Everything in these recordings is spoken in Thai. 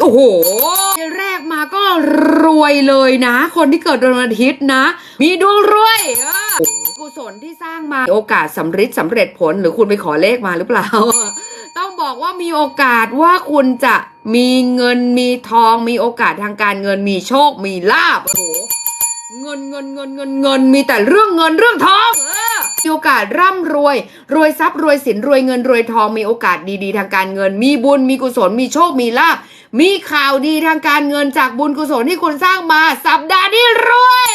โอ้โหแรกมาก็รวยเลยนะ คนที่เกิดวันอาทิตย์นะ มีดวงรวยกุศลที่สร้างมาโอกาสสำเร็จสำเร็จผลหรือคุณไปขอเลขมาหรือเปล่า ต้องบอกว่ามีโอกาสว่าคุณจะมีเงินมีทอง มีโอกาสทางการเงินมีโชคมีลาบโอ้โหเงินเงินเงินเงินเงินมีแต่เรื่องเงินเรื่องทองเออมีโอกาสร่ำรวย รวยทรัพย์รวยสินรวยเงินรวยทองมีโอกาสดีๆ ทางการเงิน มีบุญมีกุศลมีโชคมีลาบ มีข่าวดีทางการเงินจากบุญกุศลที่คุณสร้างมาสัปดาห์นี้รวย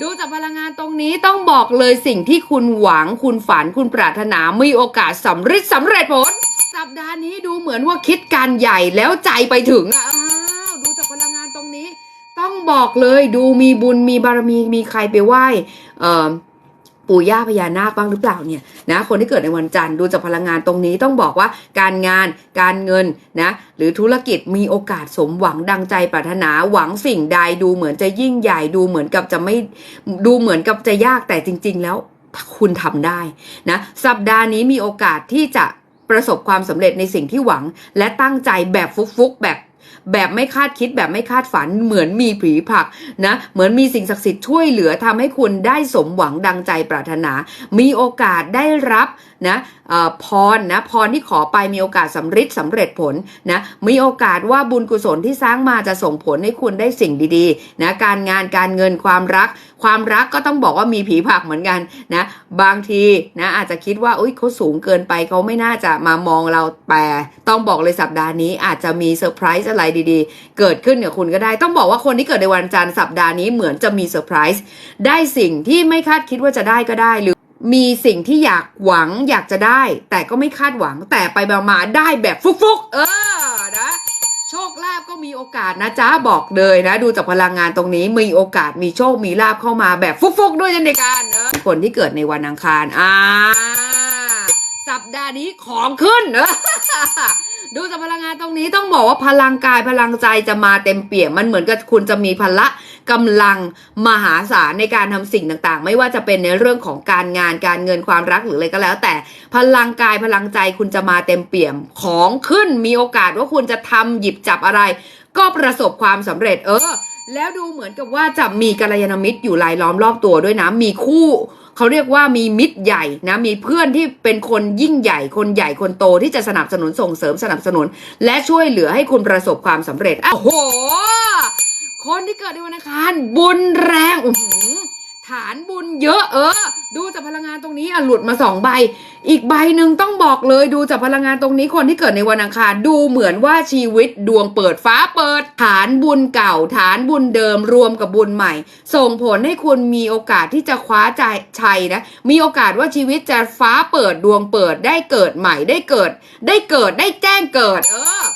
ดูจากพลังงานตรงนี้ต้องบอกเลยสิ่งที่คุณหวังคุณฝันคุณปรารถนามีโอกาสสำเร็จสำเร็จผล สัปดาห์นี้ดูเหมือนว่าคิดการใหญ่แล้วใจไปถึงอะอ้าวดูจากพลังงานตรงนี้ ต้องบอกเลยดูมีบุญมีบารมีมีใครไปไหว้เอ่อ ปู่ย่าพญานาคบ้างหรือเปล่าเนี่ยนะคนที่เกิดในวันจันทร์ดูจากพลังงานตรงนี้ต้องบอกว่าการงานการเงินนะหรือธุรกิจมีโอกาสสมหวังดังใจปรารถนาหวังสิ่งใดดูเหมือนจะยิ่งใหญ่ดูเหมือนกับจะไม่ดูเหมือนกับจะยากแต่จริง ๆ แล้วคุณทำได้นะสัปดาห์นี้มีโอกาสที่จะประสบความสำเร็จในสิ่งที่หวัง และตั้งใจแบบฟุกๆแบบ แบบไม่คาดคิดแบบไม่คาดฝันเหมือนมีผีผักนะเหมือนมีสิ่งศักดิ์สิทธิ์ช่วยเหลือทำให้คุณได้สมหวังดังใจปรารถนา มีโอกาสได้รับนะพรนะพรที่ขอไปมีโอกาสสำเร็จสำเร็จผลนะมีโอกาสว่าบุญกุศลที่สร้างมาจะส่งผลให้คุณได้สิ่งดีๆนะการงานการเงินความรัก ความรักก็ต้องบอกว่ามีผีผักเหมือนกันนะบางทีนะอาจจะคิดว่าอุ้ยเขาสูงเกินไปเขาไม่น่าจะมามองเราแต่ต้องบอกเลยสัปดาห์นี้อาจจะมีเซอร์ไพรส์อะไรดีๆ เกิดขึ้นกับคุณก็ได้ ต้องบอกว่าคนที่เกิดในวันจันทร์สัปดาห์นี้เหมือนจะมีเซอร์ไพรส์ได้สิ่งที่ไม่คาดคิดว่าจะได้ก็ได้หรือมีสิ่งที่อยากหวังอยากจะได้ แต่ก็ไม่คาดหวังแต่ไปมาได้แบบฟุกๆ เออนะโชคลาภก็มีโอกาสนะจ๊ะบอกเลยนะ ดูจากพลังงานตรงนี้มีโอกาสมีโชคมีลาภเข้ามาแบบฟุกๆ ด้วยเช่นเดียวกันเออคนที่เกิดในวันอังคารอ่าสัปดาห์นี้ของขึ้นเออ ดูจากพลังงานตรงนี้ต้องบอกว่าพลังกายพลังใจจะมาเต็มเปี่ยมมันเหมือนกับคุณจะมีพละกำลังมหาศาลในการทำสิ่งต่างๆ ไม่ว่าจะเป็นในเรื่องของการงานการเงินความรักหรืออะไรก็แล้ว แต่พลังกายพลังใจคุณจะมาเต็มเปี่ยมของขึ้นมีโอกาสว่าคุณจะทำหยิบจับอะไร ก็ประสบความสำเร็จ เออ แล้วดูเหมือนกับว่าจะมีกัลยาณมิตรอยู่รายล้อมรอบตัวด้วยนะมีคู่ เขาเรียกว่ามีมิตรใหญ่นะมีเพื่อนที่เป็นคนยิ่งใหญ่ คนใหญ่คนโตที่จะสนับสนุนส่งเสริมสนับสนุน และช่วยเหลือให้คุณประสบความสำเร็จอ้โอ้โห คนที่เกิดในวันอังคารบุญแรงอื้อหือฐานบุญเยอะเออ ดูจากพลังงานตรงนี้อะหลุดมาสองใบ อีกใบหนึ่งต้องบอกเลยดูจากพลังงานตรงนี้คนที่เกิดในวันอังคารดูเหมือนว่าชีวิตดวงเปิดฟ้าเปิด ฐานบุญเก่า ฐานบุญเดิมรวมกับบุญใหม่ ส่งผลให้คุณมีโอกาสที่จะคว้าใจชัยนะมีโอกาสว่าชีวิตจะฟ้าเปิดดวงเปิดได้เกิดใหม่ได้เกิด ได้เกิดได้แจ้งเกิด เออ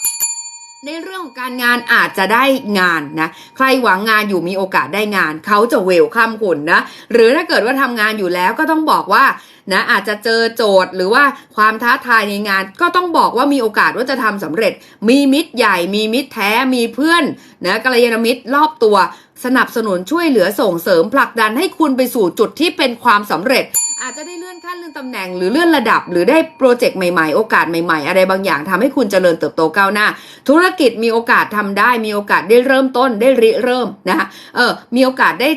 ในเรื่องของการงานอาจจะได้งานนะ ใครหวังงานอยู่มีโอกาสได้งาน เขาจะเวลคัมคุณนะ หรือถ้าเกิดว่าทำงานอยู่แล้วก็ต้องบอกว่านะอาจจะเจอโจทย์หรือว่าความท้าทายในงาน ก็ต้องบอกว่ามีโอกาสว่าจะทำสำเร็จ มีมิตรใหญ่ มีมิตรแท้มีเพื่อนนะกัลยาณมิตรรอบตัว สนับสนุนช่วยเหลือส่งเสริมผลักดันให้คุณไปสู่จุดที่เป็นความสำเร็จ อาจจะได้เลื่อนขั้นเลื่อนตำแหน่งหรือเลื่อนระดับ หรือได้โปรเจกต์ใหม่ๆ โอกาสใหม่ๆ อะไรบางอย่างทำให้คุณเจริญเติบโตก้าวหน้า ธุรกิจมีโอกาสทำได้ มีโอกาสได้เริ่มต้นได้ริเริ่มนะคะเออมีโอกาสได้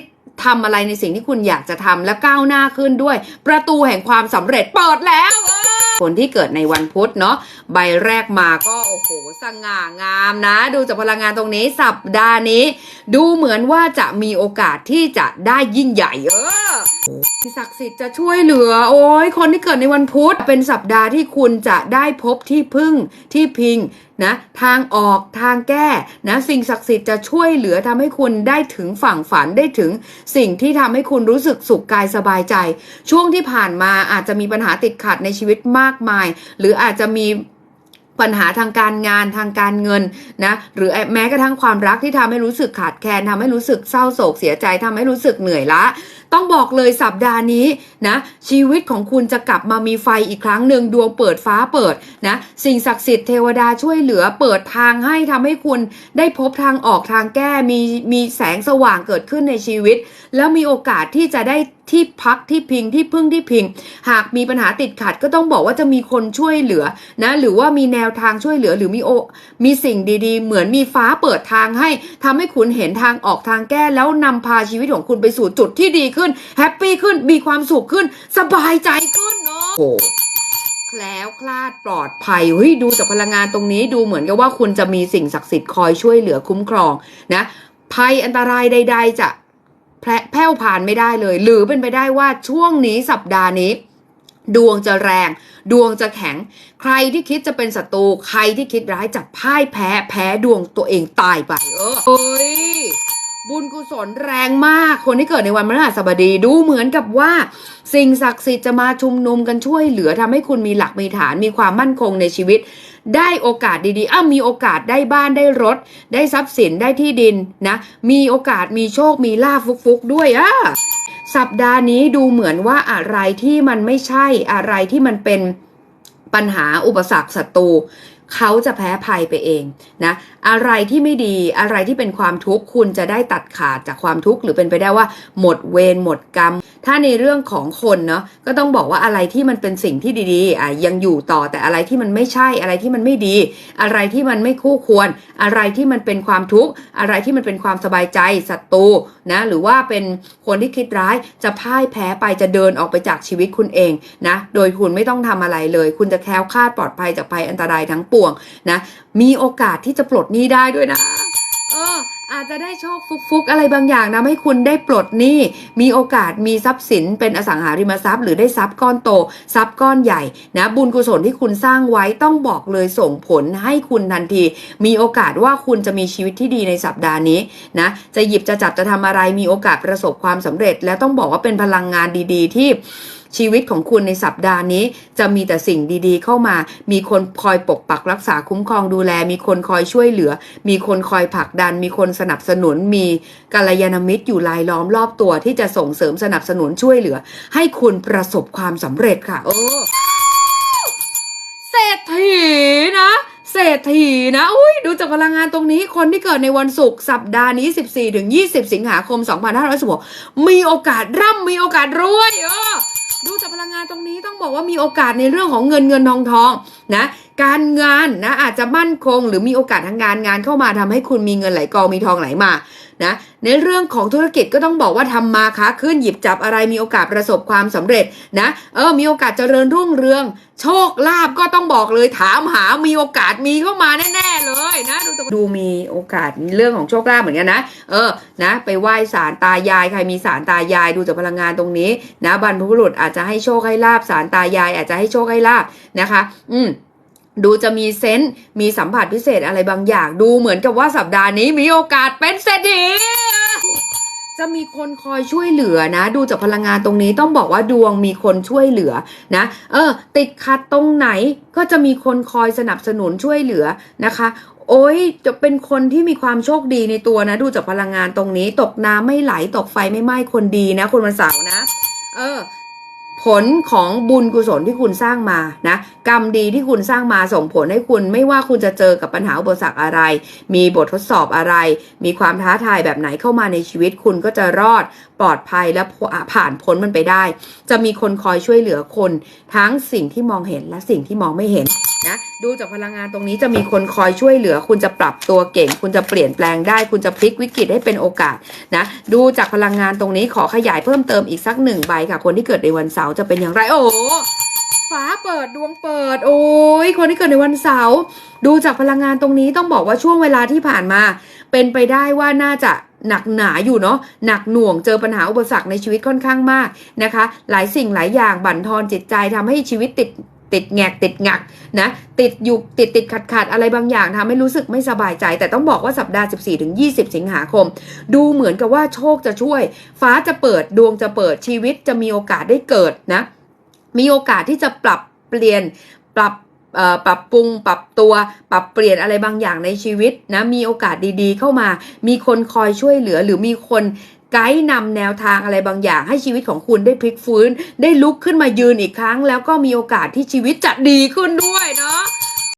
ทำอะไรในสิ่งที่คุณอยากจะทำและก้าวหน้าขึ้นด้วย ประตูแห่งความสำเร็จเปิดแล้วคนที่เกิดในวันพุธเนาะใบแรกมาก็โอ้โหสง่างามนะ ดูจากพลังงานตรงนี้สัปดาห์นี้ ดูเหมือนว่าจะมีโอกาสที่จะได้ยิ่งใหญ่เออ ที่ศักดิ์สิทธิ์จะช่วยเหลือ โอ้ยคนที่เกิดในวันพุธเป็นสัปดาห์ที่คุณจะได้พบที่พึ่งที่พิงนะทางออกทางแก้นะสิ่งศักดิ์สิทธิ์จะช่วยเหลือทำให้คุณได้ถึงฝั่งฝันได้ถึงสิ่งที่ทำให้คุณรู้สึกสุขกายสบายใจ ช่วงที่ผ่านมาอาจจะมีปัญหาติดขัดในชีวิตมากมาย หรืออาจจะมีปัญหาทางการงานทางการเงินนะหรือแม้กระทั่งความรักที่ทำให้รู้สึกขาดแคลนทำให้รู้สึกเศร้าโศกเสียใจทำให้รู้สึกเหนื่อยล้า ต้องบอกเลยสัปดาห์นี้นะชีวิตของคุณจะกลับมามีไฟอีกครั้งหนึ่งดวงเปิดฟ้าเปิดนะสิ่งศักดิ์สิทธิ์เทวดาช่วยเหลือเปิดทางให้ทำให้คุณได้พบทางออกทางแก้มีมีแสงสว่างเกิดขึ้นในชีวิต แล้วมีโอกาสที่จะได้ที่พักที่พิงที่พึ่งที่พิง หากมีปัญหาติดขัดก็ต้องบอกว่าจะมีคนช่วยเหลือนะหรือว่ามีแนวทางช่วยเหลือหรือมีโอ มีสิ่งดีๆ เหมือนมีฟ้าเปิดทางให้ทำให้คุณเห็นทางออกทางแก้แล้วนำพาชีวิตของคุณไปสู่จุดที่ดีขึ้นแฮปปี้ขึ้นมีความสุขขึ้น สบายใจขึ้นเนาะโอ้แคล้วคลาดปลอดภัยเฮ้ยดูจากพลังงานตรงนี้ดูเหมือนกับว่าคุณจะมีสิ่งศักดิ์สิทธิ์คอยช่วยเหลือคุ้มครองนะภัยอันตรายใด ๆ จะแพร่แผ่วผ่านไม่ได้เลย หรือเป็นไปได้ว่าช่วงนี้สัปดาห์นี้ ดวงจะแรง ดวงจะแข็ง ใครที่คิดจะเป็นศัตรูใครที่คิดร้ายจะพ่ายแพ้แพ้ดวงตัวเองตายไป เออเฮ้ย บุญกุศลแรงมากคนที่เกิดในวันพฤหัสบดีดูเหมือนกับว่า สิ่งศักดิ์สิทธิ์จะมาชุมนุมกันช่วยเหลือทำให้คุณมีหลักมีฐานมีความมั่นคงในชีวิต ได้โอกาสดีๆอ้ามีโอกาสได้บ้านได้รถ ได้ทรัพย์สินได้ที่ดินนะ มีโอกาสมีโชคมีลาภฟุกๆด้วยอะสัปดาห์นี้ดูเหมือนว่าอะไรที่มันไม่ใช่อะไรที่มันเป็นปัญหาอุปสรรคศัตรู เขาจะแพ้ภัยไปเองนะอะไรที่ไม่ดีอะไรที่เป็นความทุกข์คุณจะได้ตัดขาดจากความทุกข์หรือเป็นไปได้ว่าหมดเวรหมดกรรม ถ้าในเรื่องของคนเนาะก็ต้องบอกว่าอะไรที่มันเป็นสิ่งที่ดีๆอะยังอยู่ต่อแต่อะไรที่มันไม่ใช่อะไรที่มันไม่ดี อะไรที่มันไม่คู่ควร อะไรที่มันเป็นความทุกข์อะไรที่มันเป็นความสบายใจศัตรูนะหรือว่าเป็นคนที่คิดร้ายจะพ่ายแพ้ไปจะเดินออกไปจากชีวิตคุณเองนะโดยคุณไม่ต้องทำอะไรเลย คุณจะแคล้วคลาดปลอดภัยจากภัยอันตรายทั้งปวงนะมีโอกาสที่จะปลดหนี้ได้ด้วยนะเออ อาจจะได้โชคฟุกๆอะไรบางอย่างนะให้คุณได้ปลดหนี้มีโอกาสมีทรัพย์สินเป็นอสังหาริมทรัพย์ หรือได้ทรัพย์ก้อนโตทรัพย์ก้อนใหญ่นะบุญกุศลที่คุณสร้างไว้ต้องบอกเลยส่งผลให้คุณทันที มีโอกาสว่าคุณจะมีชีวิตที่ดีในสัปดาห์นี้นะจะหยิบจะจับจะทำอะไรมีโอกาสประสบความสำเร็จ และต้องบอกว่าเป็นพลังงานดี ๆ ที่ ชีวิตของคุณในสัปดาห์นี้ จะมีแต่สิ่งดีๆ เข้ามา มีคนคอยปกปักรักษาคุ้มครองดูแล มีคนคอยช่วยเหลือ มีคนคอยผลักดัน มีคนสนับสนุน มีกัลยาณมิตรอยู่รายล้อมรอบตัวที่จะส่งเสริมสนับสนุนช่วยเหลือ ให้คุณประสบความสำเร็จค่ะ โอ้เศรษฐีนะเศรษฐีนะ อุ้ยดูจากพลังงานตรงนี้ คนที่เกิดในวันศุกร์สัปดาห์นี้ 14 ถึง 20 สิงหาคม 2516มีโอกาสร่ำมีโอกาสรวยเออ ดูจากพลังงานตรงนี้ต้องบอกว่ามีโอกาสในเรื่องของเงินเงินทองทองนะการงานนะอาจจะมั่นคง หรือมีโอกาสทางงานงานเข้ามาทำให้คุณมีเงินไหลกองมีทองไหลมา นะในเรื่องของธุรกิจก็ต้องบอกว่าทำมาค้าขึ้นหยิบจับอะไรมีโอกาสประสบความสำเร็จนะเออมีโอกาสเจริญรุ่งเรือง โชคลาภก็ต้องบอกเลยถามหามีโอกาสมีเข้ามาแน่ๆเลยนะดูดูมีโอกาสเรื่องของโชคลาภเหมือนกันนะเออนะ ไปไหว้ศาลตายายใครมีศาลตายายดูจากพลังงานตรงนี้ นะบรรพบุรุษอาจจะให้โชคให้ลาบศาลตายายอาจจะให้โชคให้ลาบนะคะ อืม ดูจะมีเซนต์มีสัมผัสพิเศษอะไรบางอย่าง ดูเหมือนกับว่าสัปดาห์นี้มีโอกาสเป็นเศรษฐีจะมีคนคอยช่วยเหลือนะ ดูจากพลังงานตรงนี้ต้องบอกว่าดวงมีคนช่วยเหลือนะ เออ ติดขัดตรงไหนก็จะมีคนคอยสนับสนุนช่วยเหลือนะคะ โอ้ยจะเป็นคนที่มีความโชคดีในตัวนะ ดูจากพลังงานตรงนี้ ตกน้ำไม่ไหลตกไฟไม่ไหม้คนดีนะ คนวันเสาร์นะ เออ ผลของบุญกุศลที่คุณสร้างมานะกรรมดีที่คุณสร้างมาส่งผลให้คุณไม่ว่าคุณจะเจอกับปัญหาอุปสรรคอะไร มีบททดสอบอะไร มีความท้าทายแบบไหนเข้ามาในชีวิตคุณก็จะรอดปลอดภัยและผ่านพ้นมันไปได้ จะมีคนคอยช่วยเหลือคนทั้งสิ่งที่มองเห็นและสิ่งที่มองไม่เห็นนะดูจากพลังงานตรงนี้จะมีคนคอยช่วยเหลือ คุณจะปรับตัวเก่ง คุณจะเปลี่ยนแปลงได้ คุณจะพลิกวิกฤตให้เป็นโอกาสนะดูจากพลังงานตรงนี้ขอขยายเพิ่มเติมอีกสักหนึ่งใบค่ะ คนที่เกิดในวันเสาร์จะเป็นอย่างไรโอ้ เปิดดวงเปิด โอ้ยคนที่เกิดในวันเสาร์ดูจากพลังงานตรงนี้ต้องบอกว่าช่วงเวลาที่ผ่านมา เป็นไปได้ว่าน่าจะหนักหนาอยู่เนาะหนักหน่วงเจอปัญหาอุปสรรคในชีวิตค่อนข้างมากนะคะ หลายสิ่งหลายอย่างบั่นทอนจิตใจทำให้ชีวิตติดติดแงกติดงักนะติดอยู่ติดติดขัดขัดอะไรบางอย่างทำให้รู้สึกไม่สบายใจ แต่ต้องบอกว่าสัปดาห์ 14ถึง20 สิงหาคม ดูเหมือนกับว่าโชคจะช่วย ฟ้าจะเปิดดวงจะเปิดชีวิตจะมีโอกาสได้เกิดนะ มีโอกาสที่จะปรับเปลี่ยนปรับปรับปรุงปรับตัว ปรับเปลี่ยนอะไรบางอย่างในชีวิตนะมีโอกาสดีๆ เข้ามา มีคนคอยช่วยเหลือ หรือมีคนไกด์นำแนวทางอะไรบางอย่าง ให้ชีวิตของคุณได้พลิกฟื้น ได้ลุกขึ้นมายืนอีกครั้ง แล้วก็มีโอกาสที่ชีวิตจะดีขึ้นด้วย